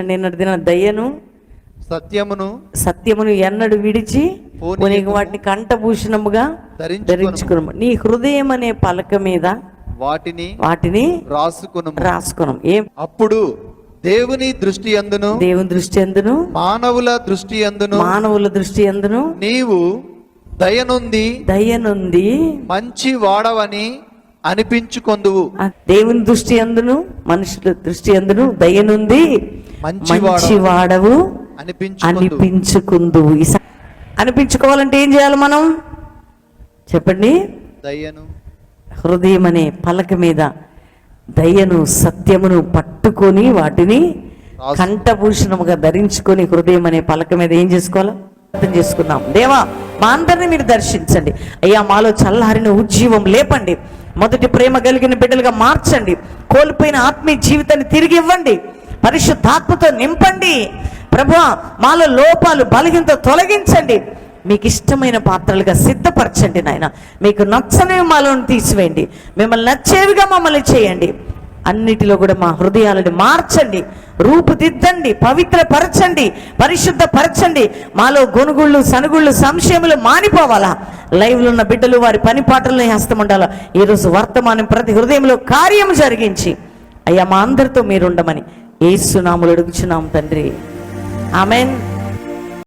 నిన్నటి దిన దయ్యను సత్యమును సత్యమును ఎన్నడు విడిచి. పోనీకి వాటిని కంఠభూషణముగా. ధరించుకును. నీ హృదయం అనే పలక మీద వాటిని వాటిని రాసుకును. రాసుకున్నాం ఏం? అప్పుడు దేవుని దృష్టి అందును దేవుని దృష్టి ఎందును? మానవుల దృష్టి అందును మానవుల దృష్టి ఎందును? నీవు దయనుంది దయ్యనుంది మంచి వాడవని అనిపించుకొందువు. దేవుని దృష్టి ఎందును? మనుషుల దృష్టి ఎందును? దయ్యనుంది మంచివాడవు. మంచి వాడవు అనిపించుకుందు. అనిపించుకోవాలంటే ఏం చేయాలి మనం? చెప్పండి. దయను హృదయం అనే పలక మీద దయ్యను సత్యమును పట్టుకొని వాటిని కంఠభూషణముగా ధరించుకొని హృదయం అనే పలక మీద ఏం చేసుకోవాలా? అర్థం చేసుకుందాం. దేవా మా అందరిని మీరు దర్శించండి. అయ్యా మాలో చల్లారిన ఉజ్జీవం లేపండి. మొదటి ప్రేమ కలిగిన బిడ్డలుగా మార్చండి. కోల్పోయిన ఆత్మీయ జీవితాన్ని తిరిగి ఇవ్వండి. పరిశుద్ధాత్మతో నింపండి. ప్రభు మాలో లోపాలు బలహీనత తొలగించండి. మీకు ఇష్టమైన పాత్రలుగా సిద్ధపరచండి నాయన. మీకు నచ్చనివి మాలోని తీసివేయండి. మిమ్మల్ని నచ్చేవిగా మమ్మల్ని చేయండి. అన్నిటిలో కూడా మా హృదయాలను మార్చండి. రూపుదిద్దండి. పవిత్రపరచండి. పరిశుద్ధపరచండి. మాలో గొనుగుళ్ళు సనుగుళ్ళు సంశయములు మానిపోవాలా? లైవ్లో ఉన్న బిడ్డలు వారి పని పాటలను హస్తం ఉండాలా? ఈరోజు వర్తమానం ప్రతి హృదయంలో కార్యం జరిగించి అయ్యా మా అందరితో మీరుండమని ఏసునాములు అడుగుచున్నాం తండ్రి. ఆమెన్.